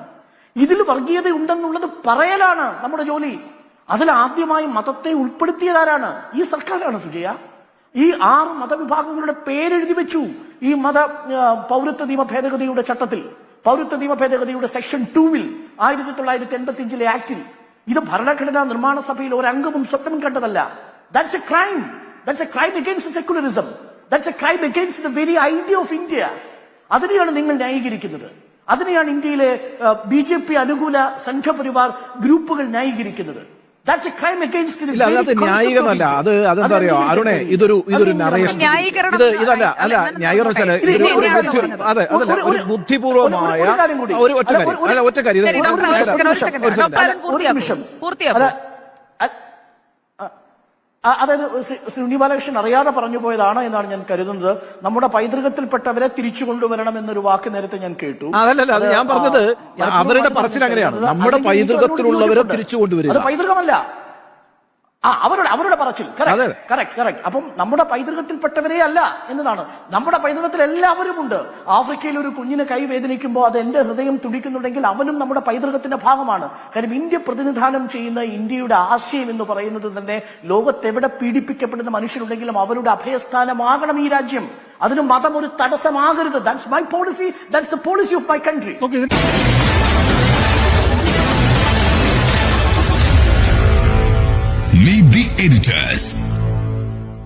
ഇതിൽ വർഗീയത ഉണ്ടെന്നുള്ളത് പറയലാണ് നമ്മുടെ ജോലി. അതിൽ ആദ്യമായി മതത്തെ ഉൾപ്പെടുത്തിയതാരാണ്? ഈ സർക്കാരാണ് സുജയ. ഈ ആറ് മതവിഭാഗങ്ങളുടെ പേരെഴുതി വെച്ചു ഈ മത പൗരത്വ നിയമ ഭേദഗതിയുടെ ചട്ടത്തിൽ. പൗരത്വ നിയമ ഭേദഗതിയുടെ സെക്ഷൻ ടൂവിൽ ആയിരത്തി തൊള്ളായിരത്തി എൺപത്തി അഞ്ചിലെ ആക്ടിൽ. ഇത് ഭരണഘടനാ നിർമ്മാണ സഭയിൽ ഒരംഗവും സ്വപ്നം കണ്ടതല്ല. That's a crime that's a crime against secularism that's a crime against the very idea of India അതിനെയാണ് നിങ്ങൾ ന്യായീകരിക്കുന്നത്. അതിനെയാണ് ഇന്ത്യയിലെ ബി ജെ പി അനുകൂല സംഘപരിവാർ ഗ്രൂപ്പുകൾ ന്യായീകരിക്കുന്നത്. ദാറ്റ്സ് എ ക്രൈം അഗൈൻസ്റ്റ് ഇല്ല അതിനകത്ത് ന്യായീകരണമല്ല. അത് അതെന്താ അറിയോ? അരുണെ ഇതൊരു ഇതൊരു നറേഷൻ ഇത് ഇതല്ല അല്ല ന്യായീകരണം പറഞ്ഞത്? അതെ അതല്ല ഒരു- ബുദ്ധിപൂർവമായ ഒരു ഒറ്റ അല്ല, കാര്യം. ഒരു- അല്ല ഒറ്റ കാര്യം. അതായത് ശ്രീ- ബാലകൃഷ്ണൻ അറിയാതെ പറഞ്ഞു പോയതാണ് എന്നാണ് ഞാൻ കരുതുന്നത്. നമ്മുടെ പൈതൃകത്തിൽപ്പെട്ടവരെ തിരിച്ചു കൊണ്ടുവരണം എന്നൊരു വാക്ക് നേരത്തെ ഞാൻ കേട്ടു. അതല്ലല്ല അത് ഞാൻ പറഞ്ഞത് അവരുടെ പറച്ചിൽ അങ്ങനെയാണ്. നമ്മുടെ പൈതൃകത്തിലുള്ളവരെ തിരിച്ചു കൊണ്ടുവരും അത് പൈതൃകമല്ല. ആ അവരുടെ അവരുടെ പറച്ചിൽ. അതെ. കറക്റ്റ് കറക്റ്റ് അപ്പം നമ്മുടെ പൈതൃകത്തിൽപ്പെട്ടവരെ അല്ല എന്നതാണ്. നമ്മുടെ പൈതൃകത്തിൽ എല്ലാവരും ഉണ്ട്. ആഫ്രിക്കയിൽ ഒരു കുഞ്ഞിനെ കൈ വേദനിക്കുമ്പോൾ അത് എന്റെ ഹൃദയം തുടിക്കുന്നുണ്ടെങ്കിൽ അവനും നമ്മുടെ പൈതൃകത്തിന്റെ ഭാഗമാണ്. കാര്യം ഇന്ത്യ പ്രതിനിധാനം ചെയ്യുന്ന ഇന്ത്യയുടെ ആശയം എന്ന് പറയുന്നത് തന്നെ ലോകത്തെവിടെ പീഡിപ്പിക്കപ്പെടുന്ന മനുഷ്യരുണ്ടെങ്കിലും അവരുടെ അഭയസ്ഥാനമാകണം ഈ രാജ്യം. അതിന് മതം ഒരു തടസ്സമാകരുത്. That's my policy that's the policy of my country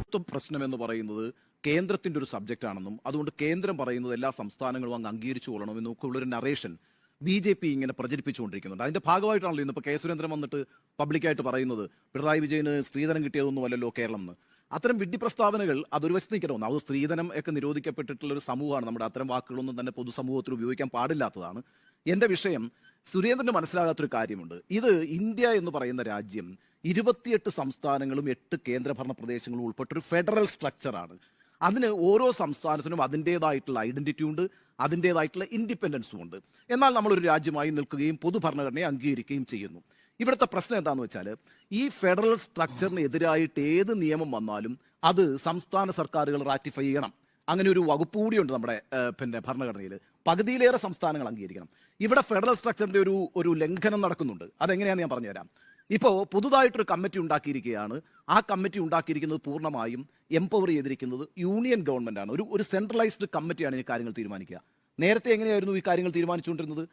ത്വം പ്രശ്നം എന്ന് പറയുന്നത് കേന്ദ്രത്തിന്റെ ഒരു സബ്ജക്റ്റ് ആണെന്നും അതുകൊണ്ട് കേന്ദ്രം പറയുന്നത് എല്ലാ സംസ്ഥാനങ്ങളും അങ്ങ് അംഗീകരിച്ചു കൊള്ളണമെന്നും ഒക്കെ ഉള്ളൊരു നറേഷൻ ബി ജെ പി ഇങ്ങനെ പ്രചരിപ്പിച്ചുകൊണ്ടിരിക്കുന്നുണ്ട്. അതിന്റെ ഭാഗമായിട്ടാണല്ലോ ഇന്നിപ്പോൾ കെ സുരേന്ദ്രൻ വന്നിട്ട് പബ്ലിക്കായിട്ട് പറയുന്നത്. പിണറായി വിജയന് സ്ത്രീധനം കിട്ടിയതൊന്നും അല്ലല്ലോ കേരളം എന്ന് അത്തരം വിഡ്ഢി പ്രസ്താവനകൾ അതൊരു വശത്ത് നിൽക്കണമെന്ന് അത് സ്ത്രീധനം ഒക്കെ നിരോധിക്കപ്പെട്ടിട്ടുള്ള ഒരു സമൂഹമാണ്. നമ്മുടെ അത്തരം വാക്കുകളൊന്നും തന്നെ പൊതുസമൂഹത്തിൽ ഉപയോഗിക്കാൻ പാടില്ലാത്തതാണ്. എന്റെ വിഷയം സുരേന്ദ്രന് മനസ്സിലാകാത്തൊരു കാര്യമുണ്ട്. ഇത് ഇന്ത്യ എന്ന് പറയുന്ന രാജ്യം ഇരുപത്തിയെട്ട് സംസ്ഥാനങ്ങളും എട്ട് കേന്ദ്രഭരണ പ്രദേശങ്ങളും ഉൾപ്പെട്ടൊരു ഫെഡറൽ സ്ട്രക്ചറാണ്. അതിന് ഓരോ സംസ്ഥാനത്തിനും അതിന്റെതായിട്ടുള്ള ഐഡന്റിറ്റി ഉണ്ട് അതിന്റെതായിട്ടുള്ള ഇൻഡിപെൻഡൻസും ഉണ്ട്. എന്നാൽ നമ്മളൊരു രാജ്യമായി നിൽക്കുകയും പൊതുഭരണഘടനയെ അംഗീകരിക്കുകയും ചെയ്യുന്നു. ഇവിടുത്തെ പ്രശ്നം എന്താണെന്ന് വെച്ചാൽ ഈ ഫെഡറൽ സ്ട്രക്ചറിന് എതിരായിട്ട് ഏത് നിയമം വന്നാലും അത് സംസ്ഥാന സർക്കാരുകൾ റാറ്റിഫൈ ചെയ്യണം. അങ്ങനെ ഒരു വകുപ്പ് കൂടിയുണ്ട് നമ്മുടെ പിന്നെ ഭരണഘടനയിൽ. പകുതിയിലേറെ സംസ്ഥാനങ്ങൾ അംഗീകരിക്കണം. ഇവിടെ ഫെഡറൽ സ്ട്രക്ചറിന്റെ ഒരു ഒരു ലംഘനം നടക്കുന്നുണ്ട്. അതെങ്ങനെയാണെന്ന് ഞാൻ പറഞ്ഞുതരാം. ഇപ്പോൾ പുതുതായിട്ടൊരു കമ്മിറ്റി ഉണ്ടാക്കിയിരിക്കുകയാണ്. ആ കമ്മിറ്റി ഉണ്ടാക്കിയിരിക്കുന്നത് പൂർണമായും എംപവർ ചെയ്തിരിക്കുന്നത് യൂണിയൻ ഗവൺമെന്റ് ആണ് ഒരു ഒരു സെൻട്രലൈസ്ഡ് കമ്മിറ്റിയാണ് ഈ കാര്യങ്ങൾ തീരുമാനിക്കുക. നേരത്തെ എങ്ങനെയായിരുന്നു ഈ കാര്യങ്ങൾ തീരുമാനിച്ചുകൊണ്ടിരുന്നത്?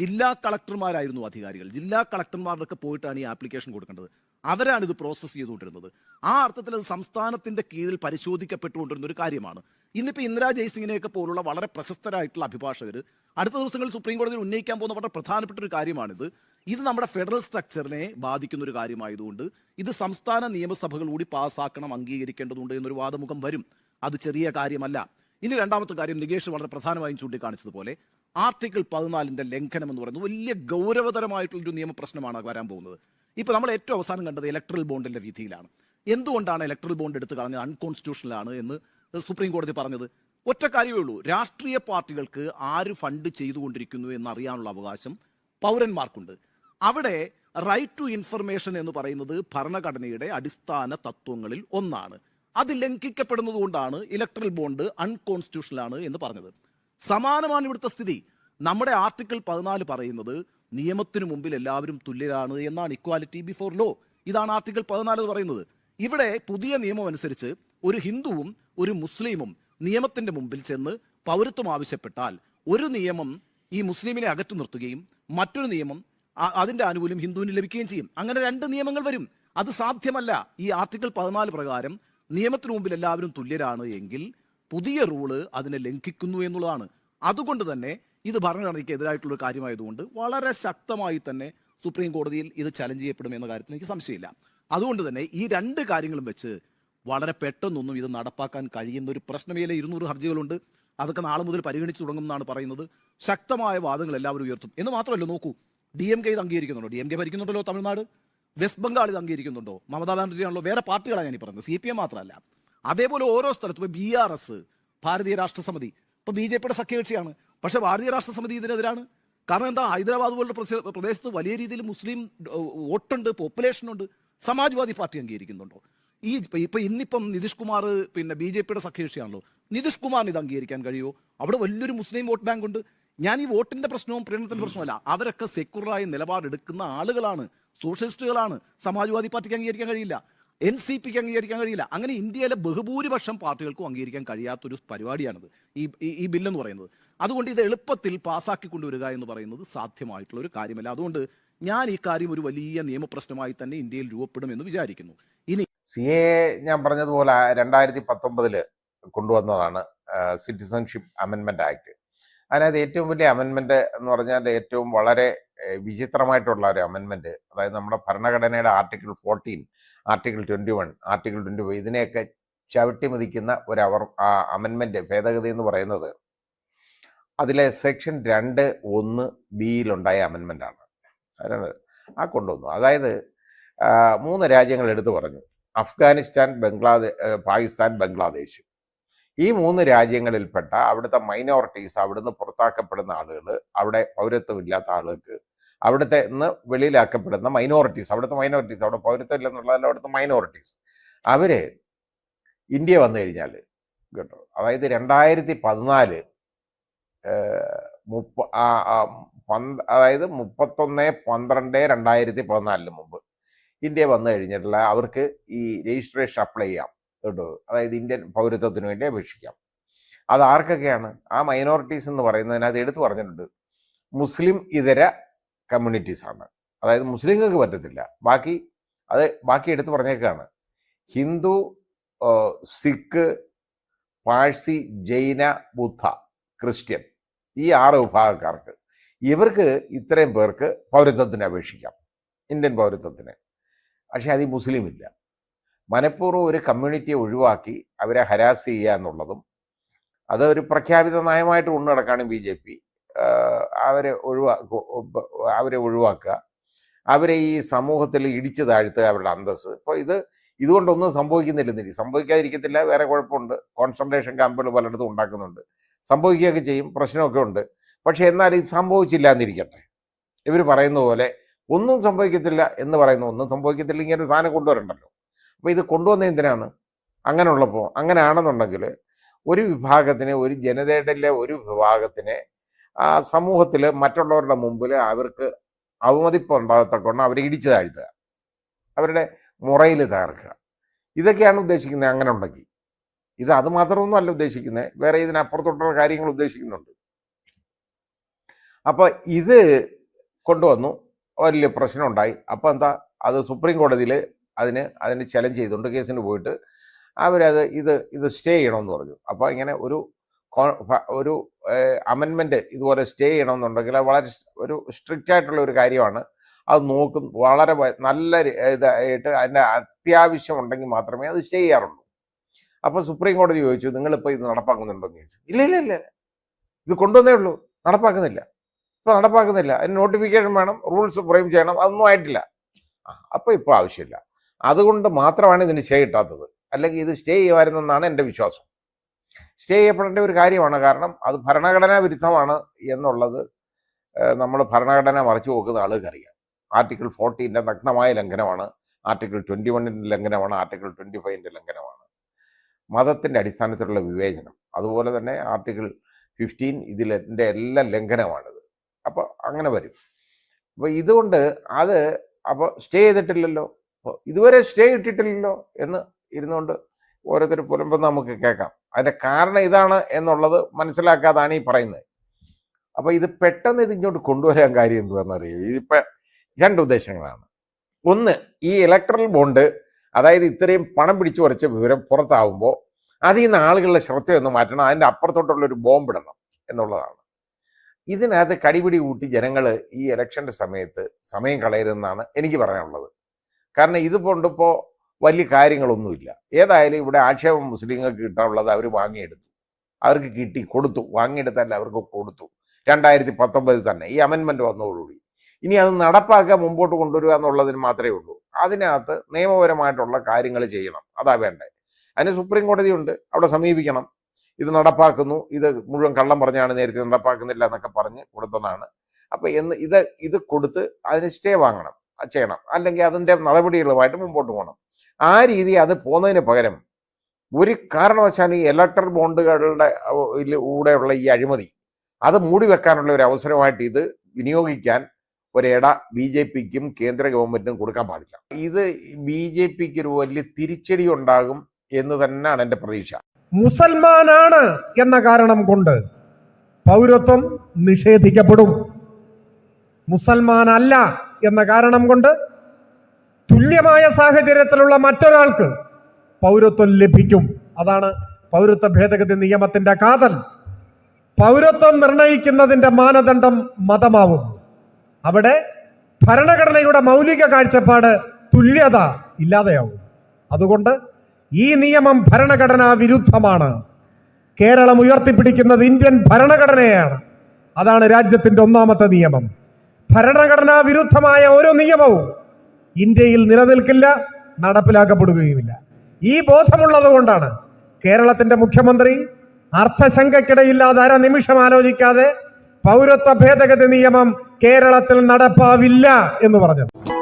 ജില്ലാ കളക്ടർമാരായിരുന്നു അധികാരികൾ. ജില്ലാ കളക്ടർമാരുടെ പോയിട്ടാണ് ഈ ആപ്ലിക്കേഷൻ കൊടുക്കേണ്ടത്. അവരാണ് ഇത് പ്രോസസ്സ് ചെയ്തുകൊണ്ടിരുന്നത്. ആ അർത്ഥത്തിൽ അത് സംസ്ഥാനത്തിന്റെ കീഴിൽ പരിശോധിക്കപ്പെട്ടുകൊണ്ടിരുന്ന ഒരു കാര്യമാണ്. ഇന്നിപ്പോൾ ഇന്ദിരാ ജയ്സിംഗിനെയൊക്കെ പോലുള്ള വളരെ പ്രശസ്തരായിട്ടുള്ള അഭിഭാഷകർ അടുത്ത ദിവസങ്ങളിൽ സുപ്രീം കോടതിയിൽ ഉന്നയിക്കാൻ പോകുന്ന വളരെ പ്രധാനപ്പെട്ട ഒരു കാര്യമാണിത്. ഇത് നമ്മുടെ ഫെഡറൽ സ്ട്രക്ചറിനെ ബാധിക്കുന്ന ഒരു കാര്യമായതുകൊണ്ട് ഇത് സംസ്ഥാന നിയമസഭകൾ കൂടി പാസ്സാക്കണം അംഗീകരിക്കേണ്ടതുണ്ട് എന്നൊരു വാദമുഖം വരും. അത് ചെറിയ കാര്യമല്ല. ഇനി രണ്ടാമത്തെ കാര്യം നികേഷ് വളരെ പ്രധാനമായും ചൂണ്ടിക്കാണിച്ചതുപോലെ ആർട്ടിക്കിൾ പതിനാലിന്റെ ലംഘനം എന്ന് പറയുന്നത് വലിയ ഗൗരവതരമായിട്ടുള്ളൊരു നിയമപ്രശ്നമാണ് വരാൻ പോകുന്നത്. ഇപ്പൊ നമ്മൾ ഏറ്റവും അവസാനം കണ്ടത് ഇലക്ട്രൽ ബോണ്ടിന്റെ രീതിയിലാണ് എന്തുകൊണ്ടാണ് ഇലക്ട്രൽ ബോണ്ട് എടുത്ത് കളഞ്ഞത്? അൺകോൺസ്റ്റിറ്റ്യൂഷനൽ ആണ് എന്ന് സുപ്രീം കോടതി പറഞ്ഞത്. ഒറ്റ കാര്യമേ ഉള്ളൂ. രാഷ്ട്രീയ പാർട്ടികൾക്ക് ആര് ഫണ്ട് ചെയ്തുകൊണ്ടിരിക്കുന്നു എന്നറിയാനുള്ള അവകാശം പൗരന്മാർക്കുണ്ട്. അവിടെ റൈറ്റ് ടു ഇൻഫർമേഷൻ എന്ന് പറയുന്നത് ഭരണഘടനയുടെ അടിസ്ഥാന തത്വങ്ങളിൽ ഒന്നാണ്. അത് ലംഘിക്കപ്പെടുന്നത് കൊണ്ടാണ് ഇലക്ട്രൽ ബോണ്ട് അൺകോൺസ്റ്റിറ്റ്യൂഷണലാണ് എന്ന് പറഞ്ഞത്. സമാനമാണ് ഇവിടുത്തെ സ്ഥിതി. നമ്മുടെ ആർട്ടിക്കിൾ പതിനാല് പറയുന്നത് നിയമത്തിനു മുമ്പിൽ എല്ലാവരും തുല്യരാണ് എന്നാണ് ഇക്വാലിറ്റി ബിഫോർ ലോ ഇതാണ് ആർട്ടിക്കിൾ പതിനാല് പറയുന്നത്. ഇവിടെ പുതിയ നിയമം അനുസരിച്ച് ഒരു ഹിന്ദുവും ഒരു മുസ്ലിമും നിയമത്തിന്റെ മുമ്പിൽ ചെന്ന് പൗരത്വം ആവശ്യപ്പെട്ടാൽ ഒരു നിയമം ഈ മുസ്ലിമിനെ അകറ്റി നിർത്തുകയും മറ്റൊരു നിയമം അതിന്റെ ആനുകൂല്യം ഹിന്ദുവിന് ലഭിക്കുകയും ചെയ്യും. അങ്ങനെ രണ്ട് നിയമങ്ങൾ വരും. അത് സാധ്യമല്ല. ഈ ആർട്ടിക്കിൾ പതിനാല് പ്രകാരം നിയമത്തിന് മുമ്പിൽ എല്ലാവരും തുല്യരാണ് എങ്കിൽ പുതിയ റൂൾ അതിനെ ലംഘിക്കുന്നു എന്നുള്ളതാണ്. അതുകൊണ്ട് തന്നെ ഇത് ഭരണഘടനയ്ക്ക് എതിരായിട്ടുള്ള കാര്യമായതുകൊണ്ട് വളരെ ശക്തമായി തന്നെ സുപ്രീം കോടതിയിൽ ഇത് ചലഞ്ച് ചെയ്യപ്പെടും എന്ന കാര്യത്തിൽ എനിക്ക് സംശയമില്ല. അതുകൊണ്ട് തന്നെ ഈ രണ്ട് കാര്യങ്ങളും വെച്ച് വളരെ പെട്ടെന്നൊന്നും ഇത് നടപ്പാക്കാൻ കഴിയുന്ന ഒരു പ്രശ്നമേലെ ഇരുന്നൂറ് ഹർജികളുണ്ട്. അതൊക്കെ നാളെ മുതൽ പരിഗണിച്ചു തുടങ്ങുമെന്നാണ് പറയുന്നത്. ശക്തമായ വാദങ്ങൾ എല്ലാവരും ഉയർത്തും. എന്ന് മാത്രമല്ല നോക്കൂ ഡി എം കെ ഇത് അംഗീകരിക്കുന്നുണ്ടോ? ഡി എം കെ ഭരിക്കുന്നുണ്ടല്ലോ തമിഴ്നാട്? വെസ്റ്റ് ബംഗാൾ ഇത് അംഗീകരിക്കുന്നുണ്ടോ? മമതാ ബാനർജി ആണല്ലോ വേറെ പാർട്ടികളാണ് ഞാൻ പറയുന്നത്. സി പി എം മാത്രമല്ല. അതേപോലെ ഓരോ സ്ഥലത്തും ബി ആർ എസ് ഭാരതീയ രാഷ്ട്രസമിതി. ഇപ്പോൾ ബി ജെ പിയുടെ സഖ്യകക്ഷിയാണ്. പക്ഷെ ഭാരതീയ രാഷ്ട്ര സമിതി ഇതിനെതിരാണ്. കാരണം എന്താ? ഹൈദരാബാദ് പോലുള്ള പ്രദേശ- പ്രദേശത്ത് വലിയ രീതിയിൽ മുസ്ലിം വോട്ടുണ്ട് പോപ്പുലേഷൻ ഉണ്ട് സമാജ്വാദി പാർട്ടി അംഗീകരിക്കുന്നുണ്ടോ? ഈ ഇപ്പൊ- ഇന്നിപ്പം നിതീഷ് കുമാർ പിന്നെ ബി ജെ പിയുടെ സഖ്യകക്ഷിയാണല്ലോ. നിതീഷ് കുമാറിന് ഇത് അംഗീകരിക്കാൻ കഴിയുമോ? അവിടെ വലിയൊരു മുസ്ലിം വോട്ട് ബാങ്ക് ഉണ്ട്. ഞാൻ ഈ വോട്ടിന്റെ പ്രശ്നവും പ്രീണത്തിന്റെ പ്രശ്നമല്ല അവരൊക്കെ സെക്യൂറായി നിലപാടെടുക്കുന്ന ആളുകളാണ്. സോഷ്യലിസ്റ്റുകളാണ്. സമാജ്വാദി പാർട്ടിക്ക് അംഗീകരിക്കാൻ കഴിയില്ല. എൻ സി പിക്ക് അംഗീകരിക്കാൻ കഴിയില്ല. അങ്ങനെ ഇന്ത്യയിലെ ബഹുഭൂരിപക്ഷം പാർട്ടികൾക്കും അംഗീകരിക്കാൻ കഴിയാത്തൊരു പരിപാടിയാണിത്. ഈ- ഈ ബില്ലെന്ന് പറയുന്നത്. അതുകൊണ്ട് ഇത് എളുപ്പത്തിൽ പാസ്സാക്കി കൊണ്ടുവരിക എന്ന് പറയുന്നത് സാധ്യമായിട്ടുള്ള ഒരു കാര്യമല്ല. അതുകൊണ്ട് ഞാൻ ഈ കാര്യം ഒരു വലിയ നിയമപ്രശ്നമായി തന്നെ ഇന്ത്യയിൽ രൂപപ്പെടുമെന്ന് വിചാരിക്കുന്നു. ഇനി സി എ ഞാൻ പറഞ്ഞതുപോലെ രണ്ടായിരത്തി പത്തൊമ്പതിൽ കൊണ്ടുവന്നതാണ് സിറ്റിസൺഷിപ്പ് അമെൻമെന്റ് ആക്ട് അതിനകത്ത് ഏറ്റവും വലിയ അമെൻമെന്റ് എന്ന് പറഞ്ഞാൽ ഏറ്റവും വളരെ വിചിത്രമായിട്ടുള്ള ഒരു അമെൻമെന്റ് അതായത് നമ്മുടെ ഭരണഘടനയുടെ article fourteen article twenty one article twenty five ഇതിനെയൊക്കെ ചവിട്ടി മതിക്കുന്ന ഒരു അവർ അമെൻമെന്റ് ഭേദഗതി എന്ന് പറയുന്നത് അതിലെ സെക്ഷൻ രണ്ട് ഒന്ന് ബിയിലുണ്ടായ അമെൻമെന്റ് ആണ്. ആ കൊണ്ടുവന്നു. അതായത് മൂന്ന് രാജ്യങ്ങൾ എടുത്തു പറഞ്ഞു. അഫ്ഗാനിസ്ഥാൻ ബംഗ്ലാദേശ് പാകിസ്ഥാൻ ബംഗ്ലാദേശ്. ഈ മൂന്ന് രാജ്യങ്ങളിൽപ്പെട്ട അവിടുത്തെ മൈനോറിറ്റീസ് അവിടുന്ന് പുറത്താക്കപ്പെടുന്ന ആളുകൾ അവിടെ പൗരത്വമില്ലാത്ത ആളുകൾക്ക് അവിടുത്തെ നിന്ന് വെളിയിലാക്കപ്പെടുന്ന മൈനോറിറ്റീസ് അവിടുത്തെ മൈനോറിറ്റീസ് അവിടെ പൗരത്വം ഇല്ലെന്നുള്ളതല്ല അവിടുത്തെ മൈനോറിറ്റീസ് അവർ ഇന്ത്യ വന്നു കഴിഞ്ഞാൽ കേട്ടോ. അതായത് രണ്ടായിരത്തി പതിനാല് മുപ്പ പന്ത് അതായത് മുപ്പത്തൊന്ന് പന്ത്രണ്ട് രണ്ടായിരത്തി പതിനാലിന് മുമ്പ് ഇന്ത്യ വന്നു കഴിഞ്ഞിട്ടുള്ള അവർക്ക് ഈ രജിസ്ട്രേഷൻ അപ്ലൈ ചെയ്യാം. കേട്ടോ? അതായത് ഇന്ത്യൻ പൗരത്വത്തിന് വേണ്ടി അപേക്ഷിക്കാം. അത് ആർക്കൊക്കെയാണ്? ആ മൈനോറിറ്റീസ് എന്ന് പറയുന്നതിനകത്ത് എടുത്തു പറഞ്ഞിട്ടുണ്ട്. മുസ്ലിം ഇതര കമ്മ്യൂണിറ്റീസാണ് അതായത് മുസ്ലിങ്ങൾക്ക് പറ്റത്തില്ല. ബാക്കി അത് ബാക്കി എടുത്തു പറഞ്ഞേക്കാണ്. ഹിന്ദു സിഖ് പാഴ്സി ജൈന ബുദ്ധ ക്രിസ്ത്യൻ ഈ ആറ് വിഭാഗക്കാർക്ക്. ഇവർക്ക് ഇത്രയും പേർക്ക് പൗരത്വത്തിന് അപേക്ഷിക്കാം. ഇന്ത്യൻ പൗരത്വത്തിന്. പക്ഷേ അത് മുസ്ലിം ഇല്ല. മനഃപൂർവം ഒരു കമ്മ്യൂണിറ്റിയെ ഒഴിവാക്കി അവരെ ഹരാസ് ചെയ്യുക എന്നുള്ളതും അത് ഒരു പ്രഖ്യാപിത നയമായിട്ട് കൊണ്ടു നടക്കുകയാണ് ബി ജെ പി അവരെ ഒഴിവാ അവരെ ഒഴിവാക്കുക. അവരെ ഈ സമൂഹത്തിൽ ഇടിച്ചു താഴ്ത്തുക അവരുടെ അന്തസ്സ്. അപ്പോൾ ഇത് ഇതുകൊണ്ടൊന്നും സംഭവിക്കുന്നില്ലെന്നില്ല സംഭവിക്കാതിരിക്കത്തില്ല വേറെ കുഴപ്പമുണ്ട്. കോൺസെൻട്രേഷൻ ക്യാമ്പുകൾ പലയിടത്തും ഉണ്ടാക്കുന്നുണ്ട്. സംഭവിക്കുകയൊക്കെ ചെയ്യും പ്രശ്നമൊക്കെ ഉണ്ട്. പക്ഷേ എന്നാൽ ഇത് സംഭവിച്ചില്ല എന്നിരിക്കട്ടെ ഇവർ പറയുന്ന പോലെ ഒന്നും സംഭവിക്കത്തില്ല എന്ന് പറയുന്നു ഒന്നും സംഭവിക്കത്തില്ല ഇങ്ങനെ ഒരു സാധനം കൊണ്ടുവരണ്ടല്ലോ. അപ്പോൾ ഇത് കൊണ്ടുവന്ന എന്തിനാണ്? അങ്ങനെയുള്ളപ്പോൾ അങ്ങനെ ആണെന്നുണ്ടെങ്കിൽ ഒരു വിഭാഗത്തിന് ഒരു ജനതയുടെ ഒരു വിഭാഗത്തിനെ ആ സമൂഹത്തിൽ മറ്റുള്ളവരുടെ മുമ്പിൽ അവർക്ക് അവമതിപ്പ് ഉണ്ടാകത്തക്കൊണ്ട് അവരെ ഇടിച്ചു താഴ്ത്തുക. അവരുടെ മുറയിൽ തകർക്കുക. ഇതൊക്കെയാണ് ഉദ്ദേശിക്കുന്നത് അങ്ങനെ ഉണ്ടെങ്കിൽ ഇത് അത് മാത്രമൊന്നും അല്ല ഉദ്ദേശിക്കുന്നത് വേറെ ഇതിനപ്പുറത്തോട്ടുള്ള കാര്യങ്ങൾ ഉദ്ദേശിക്കുന്നുണ്ട്. അപ്പോൾ ഇത് കൊണ്ടുവന്നു. വലിയ പ്രശ്നമുണ്ടായി. അപ്പോൾ എന്താ? അത് സുപ്രീം കോടതിയിൽ അതിന് അതിന് ചലഞ്ച് ചെയ്തുകൊണ്ട് കേസിന് പോയിട്ട് അവരത് ഇത് ഇത് സ്റ്റേ ചെയ്യണമെന്ന് പറഞ്ഞു. അപ്പോൾ ഇങ്ങനെ ഒരു ഒരു അമെൻമെന്റ് ഇതുപോലെ സ്റ്റേ ചെയ്യണമെന്നുണ്ടെങ്കിൽ വളരെ ഒരു സ്ട്രിക്റ്റ് ആയിട്ടുള്ള ഒരു കാര്യമാണ്. അത് നോക്കും വളരെ നല്ല ഇതായിട്ട് അതിന്റെ അത്യാവശ്യം ഉണ്ടെങ്കിൽ മാത്രമേ അത് സ്റ്റേ ചെയ്യാറുള്ളൂ. അപ്പോൾ സുപ്രീം കോടതി ചോദിച്ചു നിങ്ങളിപ്പോൾ ഇത് നടപ്പാക്കുന്നുണ്ടോ എന്ന് ചോദിച്ചു. ഇല്ല ഇല്ല ഇല്ല. ഇത് കൊണ്ടുവന്നേ ഉള്ളൂ. നടപ്പാക്കുന്നില്ല. ഇപ്പോൾ നടപ്പാക്കുന്നില്ല. അതിന് നോട്ടിഫിക്കേഷൻ വേണം റൂൾസ് ഫ്രെയിം ചെയ്യണം അതൊന്നും ആയിട്ടില്ല. അപ്പോൾ ഇപ്പോൾ ആവശ്യമില്ല. അതുകൊണ്ട് മാത്രമാണ് ഇതിന് സ്റ്റേ കിട്ടാത്തത്. അല്ലെങ്കിൽ ഇത് സ്റ്റേ ചെയ്യുമായിരുന്നെന്നാണ് എന്റെ വിശ്വാസം. സ്റ്റേ ചെയ്യപ്പെടേണ്ട ഒരു കാര്യമാണ്. കാരണം അത് ഭരണഘടനാ വിരുദ്ധമാണ് എന്നുള്ളത് നമ്മൾ ഭരണഘടന മറച്ചു പോകുന്ന ആളുകൾക്കറിയാം. ആർട്ടിക്കിൾ ഫോർട്ടീന്റെ നഗ്നമായ ലംഘനമാണ്. ആർട്ടിക്കിൾ ട്വന്റി വണ്ണിന്റെ ലംഘനമാണ്. ആർട്ടിക്കിൾ ട്വന്റി ഫൈവിന്റെ ലംഘനമാണ്. മതത്തിന്റെ അടിസ്ഥാനത്തിലുള്ള വിവേചനം. അതുപോലെ തന്നെ ആർട്ടിക്കിൾ ഫിഫ്റ്റീൻ ഇതിലെ എല്ലാം ലംഘനമാണിത്. അപ്പോൾ അങ്ങനെ വരും. അപ്പോൾ ഇതുകൊണ്ട് അത് അപ്പോൾ സ്റ്റേ ചെയ്തിട്ടില്ലല്ലോ. അപ്പോൾ ഇതുവരെ സ്റ്റേ ഇട്ടിട്ടില്ലല്ലോ എന്ന് ഇരുന്നുകൊണ്ട് ഓരോരുത്തർ പുലമ്പം നമുക്ക് കേൾക്കാം. അതിന്റെ കാരണം ഇതാണ് എന്നുള്ളത് മനസ്സിലാക്കാതാണ് ഈ പറയുന്നത്. അപ്പോൾ ഇത് പെട്ടെന്ന് ഇത് ഇങ്ങോട്ട് കൊണ്ടുവരാൻ കാര്യം എന്തുവാണെന്നറിയോ? ഇതിപ്പോൾ രണ്ട് ഉദ്ദേശങ്ങളാണ്. ഒന്ന് ഈ ഇലക്ട്രൽ ബോണ്ട് അതായത് ഇത്രയും പണം പിടിച്ചു വരച്ച വിവരം പുറത്താവുമ്പോൾ അതിൽ നിന്ന് ആളുകളുടെ ശ്രദ്ധയൊന്നും മാറ്റണം. അതിന്റെ അപ്പുറത്തോട്ടുള്ള ഒരു ബോംബ് ഇടണം എന്നുള്ളതാണ്. ഇതിനകത്ത് കടിപിടി കൂട്ടി ജനങ്ങൾ ഈ ഇലക്ഷന്റെ സമയത്ത് സമയം കളയരുതെന്നാണ് എനിക്ക് പറയാനുള്ളത്. കാരണം ഇത് കൊണ്ടിപ്പോൾ വലിയ കാര്യങ്ങളൊന്നുമില്ല. ഏതായാലും ഇവിടെ ആക്ഷേപം മുസ്ലിങ്ങൾക്ക് കിട്ടാനുള്ളത് അവർ വാങ്ങിയെടുത്തു. അവർക്ക് കിട്ടി കൊടുത്തു. വാങ്ങിയെടുത്തല്ല അവർക്ക് കൊടുത്തു. രണ്ടായിരത്തി പത്തൊമ്പതിൽ തന്നെ ഈ അമെൻമെന്റ് വന്നതോടുകൂടി. ഇനി അത് നടപ്പാക്കാൻ മുമ്പോട്ട് കൊണ്ടുവരിക എന്നുള്ളതിന് മാത്രമേ ഉള്ളൂ. അതിനകത്ത് നിയമപരമായിട്ടുള്ള കാര്യങ്ങൾ ചെയ്യണം. അതാ വേണ്ടേ. അതിന് സുപ്രീം കോടതിയുണ്ട് അവിടെ സമീപിക്കണം. ഇത് നടപ്പാക്കുന്നു. ഇത് മുഴുവൻ കള്ളം പറഞ്ഞാണ് നേരത്തെ നടപ്പാക്കുന്നില്ല എന്നൊക്കെ പറഞ്ഞ് കൊടുത്തതാണ്. അപ്പോൾ എന്ന് ഇത് ഇത് കൊടുത്ത് അതിന് സ്റ്റേ വാങ്ങണം. ചെയ്യണം. അല്ലെങ്കിൽ അതിന്റെ നടപടികളുമായിട്ട് മുമ്പോട്ട് പോകണം. ആ രീതി അത് പോകുന്നതിന് പകരം ഒരു കാരണവശാലും ഈ ഇലക്ട്രൽ ബോണ്ടുകളുടെ കൂടെയുള്ള ഈ അഴിമതി അത് മൂടി വെക്കാനുള്ള ഒരു അവസരമായിട്ട് ഇത് വിനിയോഗിക്കാൻ ഒരിട ബി ജെ പിക്കും കേന്ദ്ര ഗവൺമെന്റിനും കൊടുക്കാൻ പാടില്ല. ഇത് ബി ജെ പിക്ക് ഒരു വലിയ തിരിച്ചടി ഉണ്ടാകും എന്ന് തന്നെയാണ് എന്റെ പ്രതീക്ഷ. മുസൽമാനാണ് എന്ന കാരണം കൊണ്ട് പൗരത്വം നിഷേധിക്കപ്പെടും. മുസൽമാനല്ല എന്ന കാരണം കൊണ്ട് തുല്യമായ സാഹചര്യത്തിലുള്ള മറ്റൊരാൾക്ക് പൗരത്വം ലഭിക്കും. അതാണ് പൗരത്വ ഭേദഗതി നിയമത്തിന്റെ കാതൽ. പൗരത്വം നിർണയിക്കുന്നതിന്റെ മാനദണ്ഡം മതമാവും അവിടെ ഭരണഘടനയുടെ മൗലിക കാഴ്ചപ്പാട് തുല്യത ഇല്ലാതെയാവും. അതുകൊണ്ട് ഈ നിയമം ഭരണഘടനാ വിരുദ്ധമാണ്. കേരളം ഉയർത്തിപ്പിടിക്കുന്നത് ഇന്ത്യൻ ഭരണഘടനയാണ്. അതാണ് രാജ്യത്തിന്റെ ഒന്നാമത്തെ നിയമം. ഭരണഘടനാ വിരുദ്ധമായ ഓരോ നിയമവും ഇന്ത്യയിൽ നിലനിൽക്കില്ല നടപ്പിലാക്കപ്പെടുകയുമില്ല. ഈ ബോധമുള്ളത് കൊണ്ടാണ് കേരളത്തിന്റെ മുഖ്യമന്ത്രി അർത്ഥശങ്കയ്ക്കിടയില്ലാതെ അര നിമിഷം ആലോചിക്കാതെ പൗരത്വ ഭേദഗതി നിയമം കേരളത്തിൽ നടപ്പാവില്ല എന്ന് പറഞ്ഞത്.